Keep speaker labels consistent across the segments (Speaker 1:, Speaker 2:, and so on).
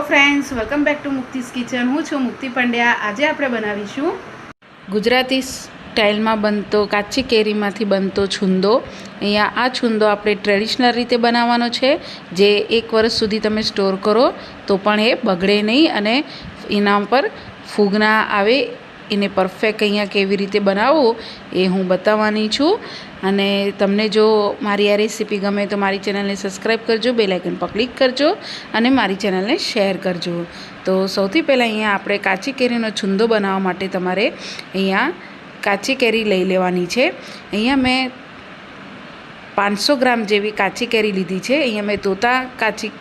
Speaker 1: Hello friends welcome back to Mukti's kitchen હું છું મુક્તિ પંડ્યા. આજે આપણે બનાવીશું ગુજરાતી સ્ટાઇલમાં બનતો, કાચી કેરીમાંથી બનતો છુંદો. અહીંયા આ છુંદો આપણે ટ્રેડિશનલ રીતે બનાવવાનો છે. જે એક વર્ષ સુધી તમે સ્ટોર કરો તો પણ એ બગડે નહીં અને એના પર ફૂગના આવે એને પરફેક્ટ અહીંયા કેવી રીતે બનાવવું એ હું બતાવવાની છું. અને તમને જો મારી આ રેસીપી ગમે તો મારી ચેનલને સબસ્ક્રાઈબ કરજો બે લાઇકન પર ક્લિક કરજો અને મારી ચેનલને શેર કરજો. તો સૌથી પહેલાં અહીંયા આપણે કાચી કેરીનો છુંદો બનાવવા માટે તમારે અહીંયા કાચી કેરી લઈ લેવાની છે. અહીંયા મેં પાંચસો ગ્રામ જેવી કાચી કેરી લીધી છે. અહીંયા મેં તોતા કાચી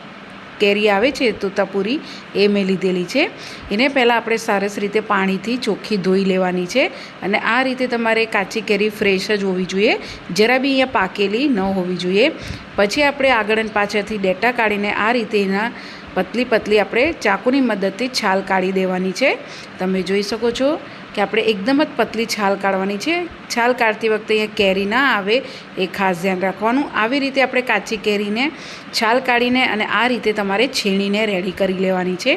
Speaker 1: કેરી આવે છે, તોતાપુરી, એ મેં લીધેલી છે. એને પહેલાં આપણે સરસ રીતે પાણીથી ચોખ્ખી ધોઈ લેવાની છે અને આ રીતે તમારે કાચી કેરી ફ્રેશ જ હોવી જોઈએ. જરા બી અહીંયા પાકેલી ન હોવી જોઈએ. પછી આપણે આગળ અને પાછળથી ડેટા કાઢીને આ રીતે એના પતલી પતલી આપણે ચાકુની મદદથી છાલ કાઢી દેવાની છે. તમે જોઈ શકો છો કે આપણે એકદમ જ પતલી છાલ કાઢવાની છે. છાલ કાઢતી વખતે અહીંયા કેરી ના આવે, એ ખાસ ધ્યાન રાખવાનું. આવી રીતે આપણે કાચી કેરીને છાલ કાઢીને અને આ રીતે તમારે છીણીને રેડી કરી લેવાની છે.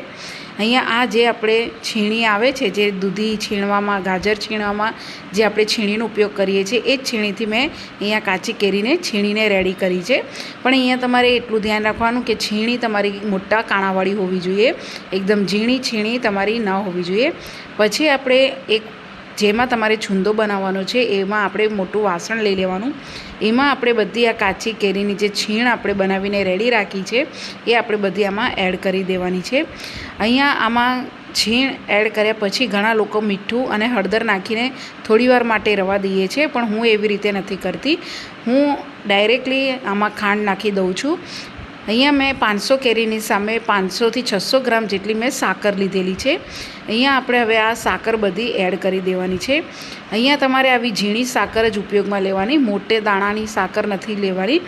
Speaker 1: અહીંયા આ જે આપણે છીણી આવે છે, જે દૂધી છીણવામાં, ગાજર છીણવામાં જે આપણે છીણીનો ઉપયોગ કરીએ છીએ, એ જ છીણીથી મેં અહીંયા કાચી કેરીને છીણીને રેડી કરી છે. પણ અહીંયા તમારે એટલું ધ્યાન રાખવાનું કે છીણી તમારી મોટા કાણાવાળી હોવી જોઈએ, એકદમ ઝીણી છીણી તમારી ન હોવી જોઈએ. પછી આપણે એક જેમાં તમારે છુંદો બનાવવાનો છે, એમાં આપણે મોટું વાસણ લઈ લેવાનું. એમાં આપણે બધી આ કાચી કેરીની જે છીણ આપણે બનાવીને રેડી રાખી છે, એ આપણે બધી આમાં એડ કરી દેવાની છે. અહીંયા આમાં છીણ એડ કર્યા પછી ઘણા લોકો મીઠું અને હળદર નાખીને થોડીવાર માટે રવા દઈએ છે, પણ હું એવી રીતે નથી કરતી. હું ડાયરેક્ટલી આમાં ખાંડ નાખી દઉં છું. અહીંયા મેં પાંચસો કેરીની સામે પાંચસોથી છસો ગ્રામ જેટલી મેં સાકર લીધેલી છે. અહીંયા આપણે હવે આ સાકર બધી એડ કરી દેવાની છે. અહીંયા તમારે આવી ઝીણી સાકર જ ઉપયોગમાં લેવાની, મોટે દાણાની સાકર નથી લેવાની.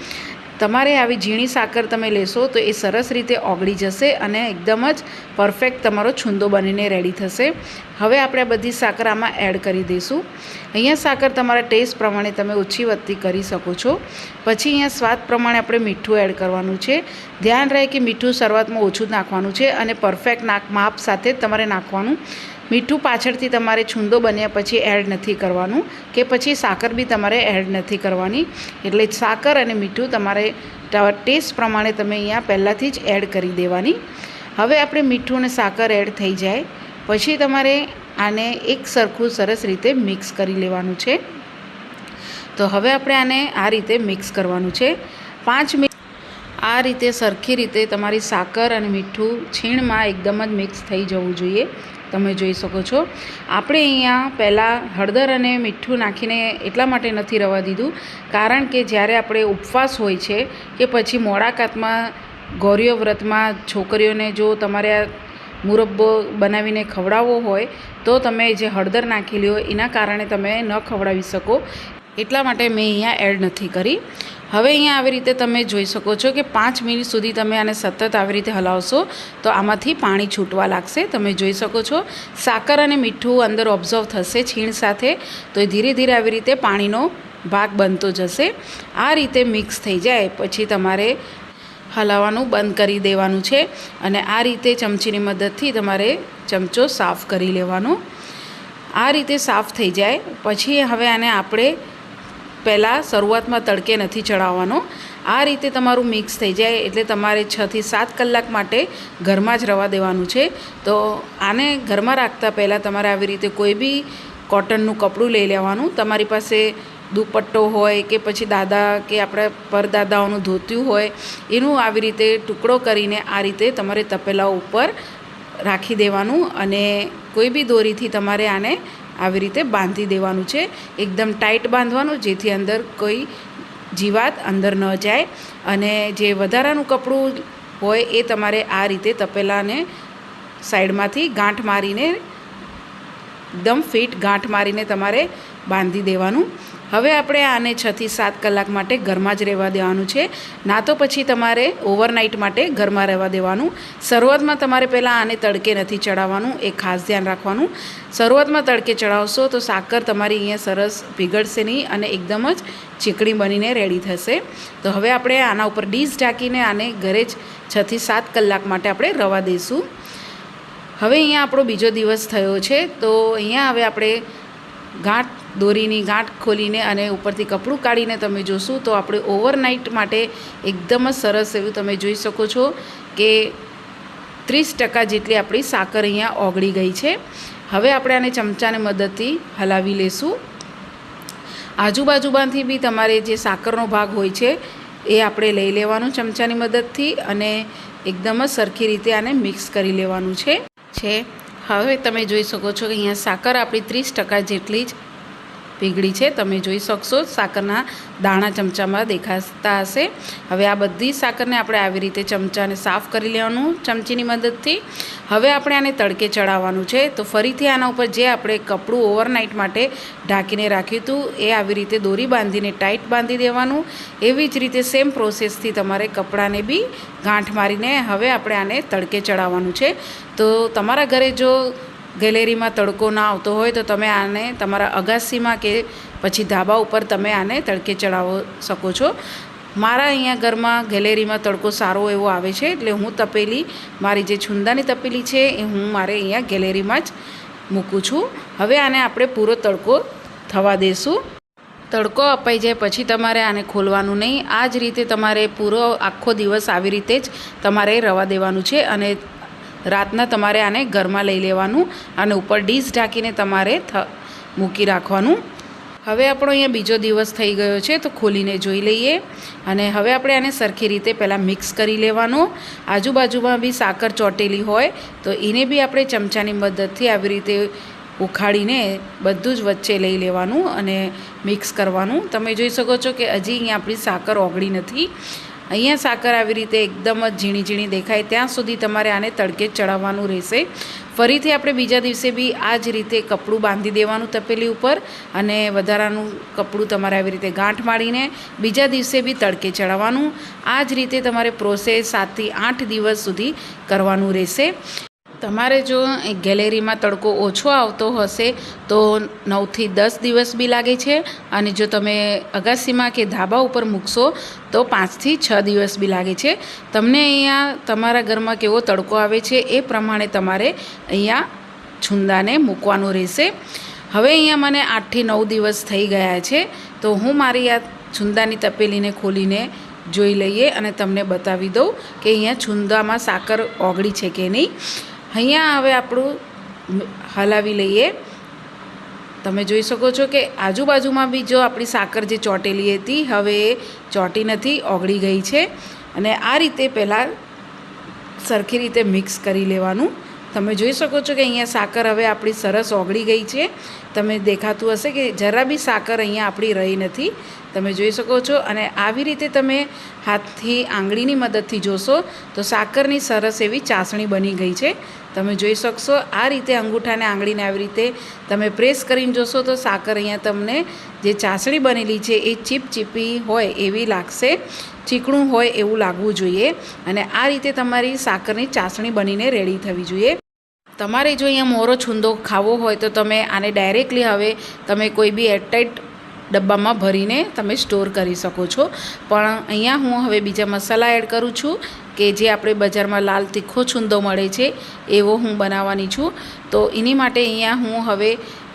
Speaker 1: તમારે આવી ઝીણી સાકર તમે લેશો તો એ સરસ રીતે ઓગળી જશે અને એકદમ જ પરફેક્ટ તમારો છુંદો બનીને રેડી થશે. હવે આપણે બધી સાકર આમાં એડ કરી દઈશું. અહીંયા સાકર તમારા ટેસ્ટ પ્રમાણે તમે ઓછી વધતી કરી શકો છો. પછી અહીંયા સ્વાદ પ્રમાણે આપણે મીઠું એડ કરવાનું છે. ધ્યાન રહે કે મીઠું શરૂઆતમાં ઓછું નાખવાનું છે અને પરફેક્ટ નાક માપ સાથે તમારે નાખવાનું. મીઠું પાછળથી તમારે છુંદો બન્યા પછી એડ નથી કરવાનું કે પછી સાકર બી તમારે એડ નથી કરવાની. એટલે સાકર અને મીઠું તમારે ટેસ્ટ પ્રમાણે તમે અહીંયા પહેલાંથી જ એડ કરી દેવાની. હવે આપણે મીઠું અને સાકર એડ થઈ જાય. પછી તમારે આને એક સરખું સરસ રીતે મિક્સ કરી લેવાનું છે. તો હવે આપણે આને આ રીતે મિક્સ કરવાનું છે. પાંચ મિનિટ આ રીતે સરખી રીતે તમારી સાકર અને મીઠું છીણમાં એકદમ જ મિક્સ થઈ જવું જોઈએ. તમે જોઈ શકો છો. આપણે અહીંયા પહેલાં હળદર અને મીઠું નાખીને એટલા માટે નથી રવા દીધું. કારણ કે જ્યારે આપણે ઉપવાસ હોય છે કે પછી મોડાકાતમાં ગૌરીય વ્રતમાં છોકરીઓને જો તમારે આ મુરબ્બો બનાવીને ખવડાવવો હોય, તો તમે જે હળદર નાખેલી હોય, એના કારણે તમે ન ખવડાવી શકો. એટલા માટે મેં અહીંયા એડ નથી કરી. હવે અહીંયા આવી રીતે તમે જોઈ શકો છો કે પાંચ મિનિટ સુધી તમે આને સતત આવી રીતે હલાવશો, તો આમાંથી પાણી છૂટવા લાગશે. તમે જોઈ શકો છો, સાકર અને મીઠું અંદર ઓબ્ઝર્વ થશે છીણ સાથે, તો એ ધીરે ધીરે આવી રીતે પાણીનો ભાગ બનતો જશે. આ રીતે મિક્સ થઈ જાય, પછી તમારે હલાવવાનું બંધ કરી દેવાનું છે અને આ રીતે ચમચીની મદદથી તમારે ચમચો સાફ કરી લેવાનો. આ રીતે સાફ થઈ જાય, પછી હવે આને આપણે પહેલાં શરૂઆતમાં તડકે નથી ચડાવવાનો. આ રીતે તમારું મિક્સ થઈ જાય એટલે તમારે છથી સાત કલાક માટે ઘરમાં જ રવા દેવાનું છે. તો આને ઘરમાં રાખતા પહેલાં તમારે આવી રીતે કોઈ બી કોટનનું કપડું લઈ લેવાનું. તમારી પાસે દુપટ્ટો હોય કે પછી દાદા કે આપણા પરદાદાઓનું ધોત્યું હોય, એનું આવી રીતે ટુકડો કરીને આ રીતે તમારે તપેલા ઉપર રાખી દેવાનું અને કોઈ બી દોરીથી તમારે આને આવી રીતે બાંધી દેવાનું છે. એકદમ ટાઈટ બાંધવાનું, જેથી અંદર કોઈ જીવાત અંદર ન જાય. અને જે વધારાનું કપડું હોય એ તમારે આ રીતે તપેલાને સાઈડમાંથી ગાંઠ મારીને, એકદમ ફિટ ગાંઠ મારીને તમારે બાંધી દેવાનું. હવે આપણે આને છથી સાત કલાક માટે ઘરમાં જ રહેવા દેવાનું છે. ના તો પછી તમારે ઓવરનાઇટ માટે ઘરમાં રહેવા દેવાનું. શરૂઆતમાં તમારે પહેલાં આને તડકે નથી ચડાવવાનું, એ ખાસ ધ્યાન રાખવાનું. શરૂઆતમાં તડકે ચડાવશો તો સાકર તમારી અહીંયા સરસ પીગળશે નહીં અને એકદમ જ ચીકણી બનીને રેડી થશે. તો હવે આપણે આના ઉપર ડીશ ઢાંકીને આને ઘરે જ છથી સાત કલાક માટે આપણે રવા દઈશું. હવે અહીંયા આપણો બીજો દિવસ થયો છે. તો અહીંયા હવે આપણે ગાંઠ દોરીની ગાંઠ ખોલીને અને ઉપરથી કપડું કાઢીને તમે જોશો તો આપણે ઓવરનાઇટ માટે એકદમ જ સરસ એવું તમે જોઈ શકો છો કે ત્રીસ ટકા જેટલી આપણી સાકર અહીંયા ઓગળી ગઈ છે. હવે આપણે આને ચમચાની મદદથી હલાવી લેશું. આજુબાજુમાંથી બી તમારે જે સાકરનો ભાગ હોય છે એ આપણે લઈ લેવાનું ચમચાની મદદથી અને એકદમ જ સરખી રીતે આને મિક્સ કરી લેવાનું છે. હવે તમે જોઈ શકો છો કે અહીંયા સાકર આપણી ત્રીસ ટકા જેટલી જ પીગળી છે. તમે જોઈ શકશો સાકરના દાણા ચમચામાં દેખાતા હશે. હવે આ બધી સાકરને આપણે આવી રીતે ચમચાને સાફ કરી લેવાનું ચમચીની મદદથી. હવે આપણે આને તડકે ચડાવવાનું છે. તો ફરીથી આના ઉપર જે આપણે કપડું ઓવરનાઇટ માટે ઢાંકીને રાખ્યું હતું, એ આવી રીતે દોરી બાંધીને ટાઈટ બાંધી દેવાનું. એવી જ રીતે સેમ પ્રોસેસથી તમારે કપડાને બી ગાંઠ મારીને હવે આપણે આને તડકે ચડાવવાનું છે. તો તમારા ઘરે જો ગેલેરીમાં તડકો ના આવતો હોય તો તમે આને તમારા અગાસીમાં કે પછી ધાબા ઉપર તમે આને તડકે ચડાવો શકો છો. મારા અહીંયા ઘરમાં ગેલેરીમાં તડકો સારો એવો આવે છે, એટલે હું તપેલી, મારી જે છુંદાની તપેલી છે એ હું મારે અહીંયા ગેલેરીમાં જ મૂકું છું. હવે આને આપણે પૂરો તડકો થવા દઈશું તડકો અપાઈ જાય પછી તમારે આને ખોલવાનું નહીં. આ જ રીતે તમારે પૂરો આખો દિવસ આવી રીતે જ તમારે રવા દેવાનું છે અને રાતના તમારે આને ઘરમાં લઈ લેવાનું અને ઉપર ડીશ ઢાંકીને તમારે મૂકી રાખવાનું. હવે આપણો અહીંયા બીજો દિવસ થઈ ગયો છે, તો ખોલીને જોઈ લઈએ. અને હવે આપણે આને સરખી રીતે પહેલાં મિક્સ કરી લેવાનો. આજુબાજુમાં બી સાકર ચોટેલી હોય, તો એને બી આપણે ચમચાની મદદથી આવી રીતે ઉખાડીને બધું જ વચ્ચે લઈ લેવાનું અને મિક્સ કરવાનું. તમે જોઈ શકો છો કે હજી અહીંયા આપણી સાકર ઓગળી નથી. અહીંયા સાકર આવી રીતે એકદમ જ ઝીણી ઝીણી દેખાય. ત્યાં સુધી તમારે આને તડકે ચડાવવાનું રહેશે. ફરીથી આપણે બીજા દિવસે બી આ જ રીતે કપડું બાંધી દેવાનું તપેલી ઉપર અને વધારાનું કપડું તમારે આવી રીતે ગાંઠ મારીને બીજા દિવસે બી તડકે ચડાવવાનું. આ જ રીતે તમારે પ્રોસેસ સાતથી આઠ દિવસ સુધી કરવાનું રહેશે. તમારે જો ગેલેરીમાં તડકો ઓછો આવતો હશે, તો નવથી દસ દિવસ બી લાગે છે. અને જો તમે અગાસીમાં કે ધાબા ઉપર મૂકશો, તો પાંચથી છ દિવસ બી લાગે છે. તમને અહીંયા તમારા ઘરમાં કેવો તડકો આવે છે, એ પ્રમાણે તમારે અહીંયા છુંદાને મૂકવાનું રહેશે. હવે અહીંયા મને આઠથી નવ દિવસ થઈ ગયા છે, તો હું મારી આ છુંદાની તપેલીને ખોલીને જોઈ લઈએ અને તમને બતાવી દઉં કે અહીંયા છુંદામાં સાકર ઓગળી છે કે નહીં. અહીંયા હવે આપણું હલાવી લઈએ. તમે જોઈ શકો છો કે આજુબાજુમાં બી જો આપણી સાકર જે ચોટેલી હતી, હવે એ ચોટી નથી, ઓગળી ગઈ છે. અને આ રીતે પહેલાં સરખી રીતે મિક્સ કરી લેવાનું. તમે જોઈ શકો છો કે અહીંયા સાકર હવે આપણી સરસ ઓગળી ગઈ છે. તમે દેખાતું હશે કે જરા બી સાકર અહીંયા આપણી રહી નથી. તમે જોઈ શકો છો અને આવી રીતે તમે હાથથી આંગળીની મદદથી જોશો તો સાકરની સરસ એવી ચાસણી બની ગઈ છે. તમે જોઈ શકશો આ રીતે અંગૂઠાને આંગળીને આવી રીતે તમે પ્રેસ કરીને જોશો તો સાકર અહીંયા તમને જે ચાસણી બનેલી છે એ ચીપ ચીપી હોય એવી લાગશે. ચીકણું હોય એવું લાગવું જોઈએ અને આ રીતે તમારી સાકરની ચાસણી બનીને રેડી થવી જોઈએ. તમારે જો અહીંયા મોરો છુંદો ખાવો હોય તો તમે આને ડાયરેક્ટલી હવે તમે કોઈ બી એરટાઈટ ડબ્બામાં ભરીને તમે સ્ટોર કરી શકો છો. પણ અહીંયા હું હવે બીજા મસાલા એડ કરું છું કે જે આપણે બજારમાં લાલ તીખો છુંદો મળે છે, એવો હું બનાવવાની છું. તો એની માટે અહીંયા હું હવે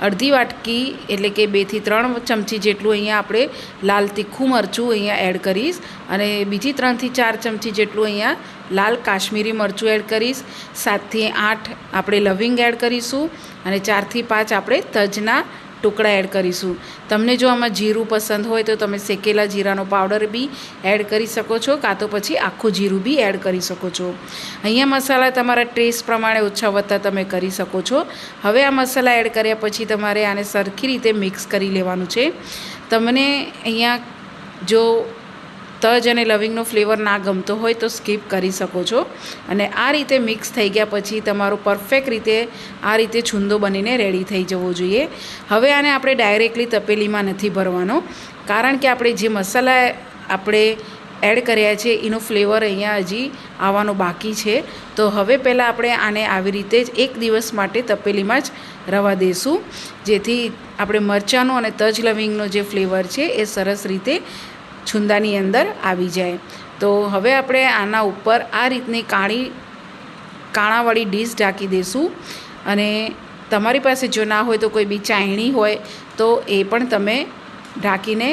Speaker 1: અડધી વાટકી એટલે કે બેથી ત્રણ ચમચી જેટલું અહીંયા આપણે લાલ તીખું મરચું અહીંયા એડ કરીશ અને બીજી ત્રણથી ચાર ચમચી જેટલું અહીંયા લાલ કાશ્મીરી મરચું એડ કરીશ. સાતથી આઠ આપણે લવિંગ એડ કરીશું અને ચારથી પાંચ આપણે તજના ટુકડા એડ કરીશું. તમને જો આમાં જીરું પસંદ હોય તો તમે શેકેલા જીરાનો પાવડર બી એડ કરી શકો છો, કાં તો પછી આખું જીરું બી એડ કરી શકો છો. અહીંયા મસાલા તમારા ટેસ્ટ પ્રમાણે ઓછા વધતા તમે કરી શકો છો. હવે આ મસાલા એડ કર્યા પછી તમારે આને સરખી રીતે મિક્સ કરી લેવાનું છે. તમને અહીંયા જો તજ અને લવિંગનો ફ્લેવર ના ગમતો હોય તો સ્કીપ કરી શકો છો. અને આ રીતે મિક્સ થઈ ગયા પછી તમારું પરફેક્ટ રીતે આ રીતે છુંદો બનીને રેડી થઈ જવો જોઈએ. હવે આને આપણે ડાયરેક્ટલી તપેલીમાં નથી ભરવાનો. કારણ કે આપણે જે મસાલા આપણે એડ કર્યા છે, એનો ફ્લેવર અહીંયા હજી આવવાનો બાકી છે. તો હવે પહેલાં આપણે આને આવી રીતે જ એક દિવસ માટે તપેલીમાં જ રવા દઈશું જેથી આપણે મરચાંનો અને તજ લવિંગનો જે ફ્લેવર છે, એ સરસ રીતે છુંદાની અંદર આવી જાય. તો હવે આપણે આના ઉપર આ રીતની કાળી, કાણાવાળી ડીશ ઢાંકી દઈશું. અને તમારી પાસે જો ના હોય તો કોઈ બી ચાયણી હોય તો એ પણ તમે ઢાંકીને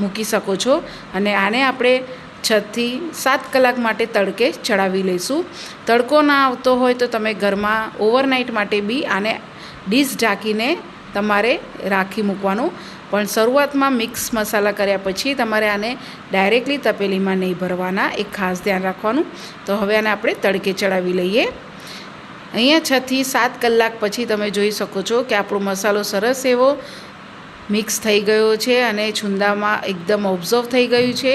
Speaker 1: મૂકી શકો છો. અને આને આપણે છથી સાત કલાક માટે તડકે ચડાવી લઈશું. તડકો ના આવતો હોય તો તમે ઘરમાં ઓવરનાઇટ માટે બી આને ડીશ ઢાંકીને તમારે રાખી મૂકવાનું. પણ શરૂઆતમાં મિક્સ મસાલા કર્યા પછી તમારે આને ડાયરેક્ટલી તપેલીમાં નહીં ભરવાના, એક ખાસ ધ્યાન રાખવાનું. તો હવે આને આપણે તડકે ચડાવી લઈએ. અહીંયા છથી સાત કલાક પછી તમે જોઈ શકો છો કે આપણો મસાલો સરસ એવો મિક્સ થઈ ગયો છે અને છુંદામાં એકદમ ઓબ્ઝર્વ થઈ ગયું છે.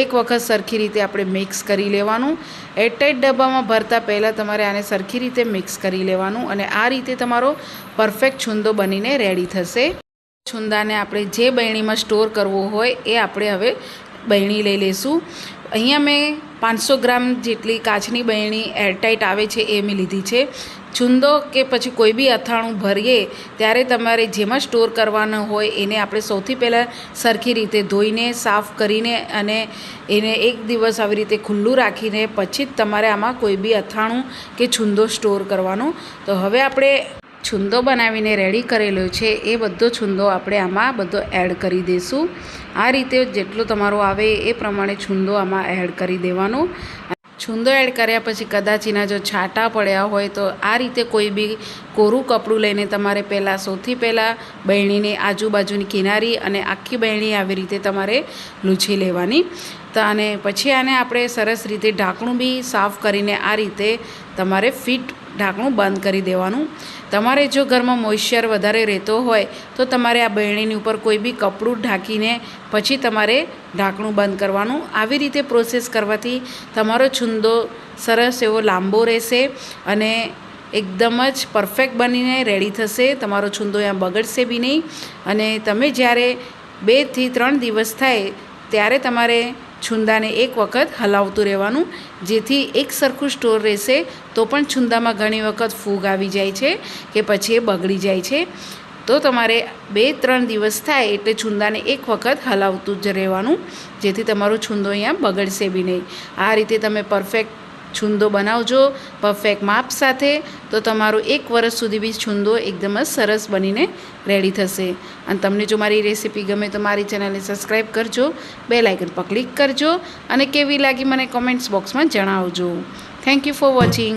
Speaker 1: એક વખત સરખી રીતે આપણે મિક્સ કરી લેવાનું. એરટાઈટ ડબ્બામાં ભરતા પહેલાં તમારે આને સરખી રીતે મિક્સ કરી લેવાનું અને આ રીતે તમારો પરફેક્ટ છુંદો બનીને રેડી થશે. છુંદાને આપણે જે બરણીમાં સ્ટોર કરવો હોય એ આપણે હવે બહેણી લઈ લઈશું. અહીંયા મેં પાંચસો ગ્રામ જેટલી કાચની બહેણી એરટાઈટ આવે છે એ મેં લીધી છે. છુંદો કે પછી કોઈ બી અથાણું ભરીએ ત્યારે તમારે જેમાં સ્ટોર કરવાનો હોય એને આપણે સૌથી પહેલાં સરખી રીતે ધોઈને, સાફ કરીને અને એને એક દિવસ આવી રીતે ખુલ્લું રાખીને પછી જ તમારે આમાં કોઈ બી અથાણું કે છુંદો સ્ટોર કરવાનો. તો હવે આપણે છુંદો બનાવીને રેડી કરેલો છે, એ બધો છુંદો આપણે આમાં બધો એડ કરી દઈશું. આ રીતે જેટલો તમારો આવે એ પ્રમાણે છુંદો આમાં એડ કરી દેવાનો. છુંદો એડ કર્યા પછી કદાચ એના જો છાંટા પડ્યા હોય તો આ રીતે કોઈ બી કોરું કપડું લઈને તમારે પહેલાં સૌથી પહેલાં બહેણીની આજુબાજુની કિનારી અને આખી બહેણી આવી રીતે તમારે લૂછી લેવાની. તો અને પછી આને આપણે સરસ રીતે ઢાંકણું બી સાફ કરીને આ રીતે તમારે ફિટ ઢાંકણું બંધ કરી દેવાનું. તમારે જો ઘરમાં મોઇશ્ચર વધારે રહેતો હોય, તો તમારે આ બહેણીની ઉપર કોઈ બી કપડું ઢાંકીને પછી તમારે ઢાંકણું બંધ કરવાનું. આવી રીતે પ્રોસેસ કરવાથી તમારો છુંદો સરસ એવો લાંબો રહેશે અને એકદમ જ પરફેક્ટ બનીને રેડી થશે. તમારો છુંદો અહીંયા બગડશે બી નહીં. અને તમે જ્યારે બેથી ત્રણ દિવસ થાય, ત્યારે તમારે છુંદાને એક વખત હલાવતું રહેવાનું, જેથી એક સરખું સ્ટોર રહેશે, તો પણ છુંદામાં ઘણી વખત ફૂગ આવી જાય છે કે પછી એ બગડી જાય છે. તો તમારે બે, ત્રણ દિવસ થાય એટલે છુંદાને એક વખત હલાવતું જ રહેવાનું, જેથી તમારો છુંદો અહીંયા બગડશે બી નહીં. આ રીતે તમે પરફેક્ટ છુંદો બનાવજો પરફેક્ટ માપ સાથે. તો તમારો એક વર્ષ સુધી બી છુંદો એકદમ જ સરસ બનીને રેડી થશે. અને તમને જો મારી રેસીપી ગમે તો મારી ચેનલને સબસ્ક્રાઈબ કરજો. બે લાઇકન પર ક્લિક કરજો. અને કેવી લાગી મને કોમેન્ટ્સ બોક્સમાં જણાવજો. Thank you for watching